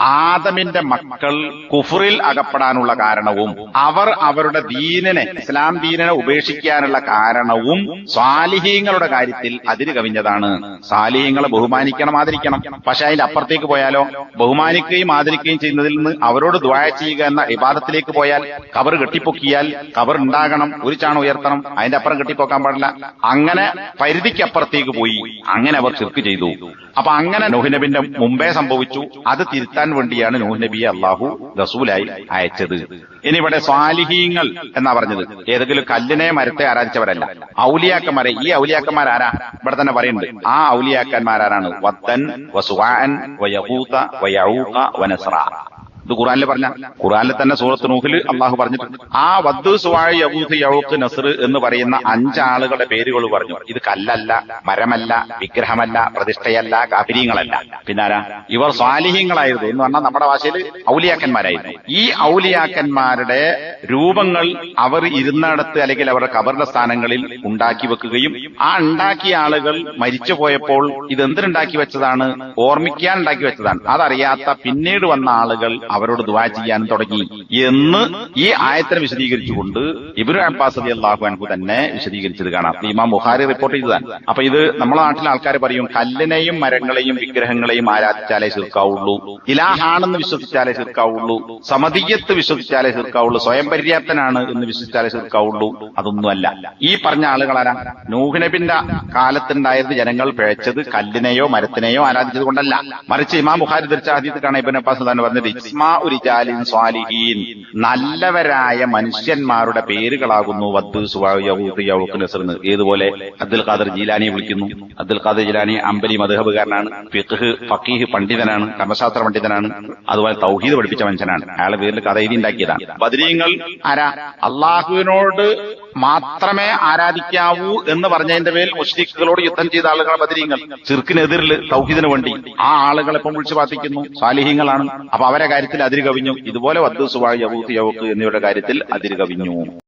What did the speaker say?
ആദമിന്റെ മക്കൾ കുഫറിൽ അകപ്പെടാനുള്ള കാരണവും അവർ അവരുടെ ദീനിനെ ഇസ്ലാം ദീനിനെ ഉപേക്ഷിക്കാനുള്ള കാരണവും സ്വാലിഹീങ്ങളുടെ കാര്യത്തിൽ അതിര് കവിഞ്ഞതാണ്. സാലിഹീങ്ങളെ ബഹുമാനിക്കണം ആദരിക്കണം. പക്ഷെ അതിന്റെ അപ്പുറത്തേക്ക് പോയാലോ? ബഹുമാനിക്കുകയും ആദരിക്കുകയും ചെയ്യുന്നതിൽ നിന്ന് അവരോട് ദ്വായ ചെയ്യുക എന്ന വിവാദത്തിലേക്ക് പോയാൽ കവർ കെട്ടിപ്പൊക്കിയാൽ കവർ ഉണ്ടാകണം ഒരു ചാണ് ഉയർത്തണം അതിന്റെ അപ്പുറം കെട്ടിപ്പൊക്കാൻ പാടില്ല. അങ്ങനെ പരിധിക്കപ്പുറത്തേക്ക് പോയി അങ്ങനെ അവർ ചെറുക്ക് ചെയ്തു. അപ്പൊ അങ്ങനെ നൊഹിനബിന്റെ മുമ്പേ സംഭവിച്ചു. അത് തിരുത്താൻ വേണ്ടിയാണ് നൂഹ് നബിയെ അള്ളാഹു റസൂലായി അയച്ചത്. ഇനി ഇവിടെ സ്വാലിഹീങ്ങൾ എന്നാ പറഞ്ഞത്. ഏതെങ്കിലും കല്ലിനെ മരത്തെ ആരാധിച്ചവരല്ല. ഔലിയാക്കന്മാരെ ഈ ഔലിയാക്കന്മാരാരാ ഇവിടെ തന്നെ പറയുന്നുണ്ട്. ആ ഔലിയാക്കന്മാരാണ് വത്തൻ വസുവാൻ വയഹൂത്ത വയഊഖ വനസ്ര. ഇത് ഖുറാനിൽ പറഞ്ഞ ഖുറാനിൽ തന്നെ സൂറത്ത് നൂഹിൽ അള്ളാഹു പറഞ്ഞിട്ടുണ്ട്. ആ വദ്ദു സുവായ് യവൂത്ത് യൗക്ക് നസർ എന്ന് പറയുന്ന അഞ്ചാളുകളുടെ പേരുകൾ പറഞ്ഞു. ഇത് കല്ലല്ല മരമല്ല വിഗ്രഹമല്ല പ്രതിഷ്ഠയല്ല കാപിര്യങ്ങളല്ല പിന്നാരാ? ഇവർ സ്വാലിഹ്യങ്ങളായിരുന്നു എന്ന് പറഞ്ഞാൽ നമ്മുടെ ഭാഷയിൽ ഔലിയാക്കന്മാരായിരുന്നു. ഈ ഔലിയാക്കന്മാരുടെ രൂപങ്ങൾ അവർ ഇരുന്നിടത്ത് അല്ലെങ്കിൽ അവരുടെ കബറിന്റെ സ്ഥാനങ്ങളിൽ ഉണ്ടാക്കി വെക്കുകയും ആ ഉണ്ടാക്കിയ ആളുകൾ മരിച്ചു പോയപ്പോൾ ഇത് എന്തിനുണ്ടാക്കി വെച്ചതാണ്? ഓർമ്മിക്കാൻ ഉണ്ടാക്കി വെച്ചതാണ്. അതറിയാത്ത പിന്നീട് വന്ന ആളുകൾ അവരോട് ദുവാ ചെയ്യാൻ തുടങ്ങി. എന്ന് ഈ ആയത്തിനെ വിശദീകരിച്ചുകൊണ്ട് ഇബ്രു അബ്ബാസ് അലി അള്ളാഹു അൻഹു തന്നെ വിശദീകരിച്ചത് കാണാം. ഇമാം ബുഹാരി റിപ്പോർട്ട് ചെയ്തതാണ്. അപ്പൊ ഇത് നമ്മുടെ നാട്ടിലെ ആൾക്കാർ പറയും കല്ലിനെയും മരങ്ങളെയും വിഗ്രഹങ്ങളെയും ആരാധിച്ചാലേ ചെറുക്കാവുള്ളൂ ഇലാഹാണെന്ന് വിശ്വസിച്ചാലേ ചെറുക്കാവുള്ളൂ സമതീയത്ത് വിശ്വസിച്ചാലേ ചെറുക്കാവുള്ളൂ സ്വയം പര്യാപ്തനാണ് എന്ന് വിശ്വസിച്ചാലേ ചെറുക്കാവുള്ളൂ അതൊന്നുമല്ല. ഈ പറഞ്ഞ ആളുകളാരാ? നൂഹ്നബിന്റെ കാലത്തുണ്ടായത് ജനങ്ങൾ പിഴച്ചത് കല്ലിനെയോ മരത്തിനെയോ ആരാധിച്ചത് കൊണ്ടല്ല. മറിച്ച് ഇമാം ബുഹാരി ധരിച്ച ആദ്യത്തിൽ കാണാൻ ഇബൻ അബ്ബാസ് പറഞ്ഞത് ഇസ്മാ സ്വാലിഹീൻ. നല്ലവരായ മനുഷ്യന്മാരുടെ പേരുകളാകുന്നു ഏതുപോലെ? അബ്ദുൽ ഖാദർ ജീലാനിയെ വിളിക്കുന്നു. അബ്ദുൽ ഖാദർ ജീലാനി അമ്പലി മധുഹബുകാരനാണ് ഫിഖ് ഫക്കീഹ് പണ്ഡിതനാണ്. കർമ്മശാസ്ത്ര പണ്ഡിതനാണ്. അതുപോലെ തൗഹീദ് പഠിപ്പിച്ച മനുഷ്യനാണ്. അയാളെ പേരിൽ കഥ എഴുതി ഉണ്ടാക്കിയതാണ് ബദരീങ്ങൾ ആരാ? അള്ളാഹുവിനോട് മാത്രമേ ആരാധിക്കാവൂ എന്ന് പറഞ്ഞതിന്റെ പേരിൽ മുഷ്രിഖുകളോട് യുദ്ധം ചെയ്ത ആളുകളെ ബദരീങ്ങൾ. ചിർക്കിനെതിരിൽ തൗഹീദിന് വേണ്ടി. ആ ആളുകളെ ഇപ്പം വിളിച്ചു പ്രാർത്ഥിക്കുന്നു. സാലിഹ്യങ്ങളാണ് അപ്പൊ അവരെ കാര്യത്തിൽ അതിര് കവിഞ്ഞു ഇതുപോലെ വദ്ദു സുവാഴ് യവൂത്ത് യവക്ക് എന്നിവരുടെ കാര്യത്തിൽ അതിര് കവിഞ്ഞു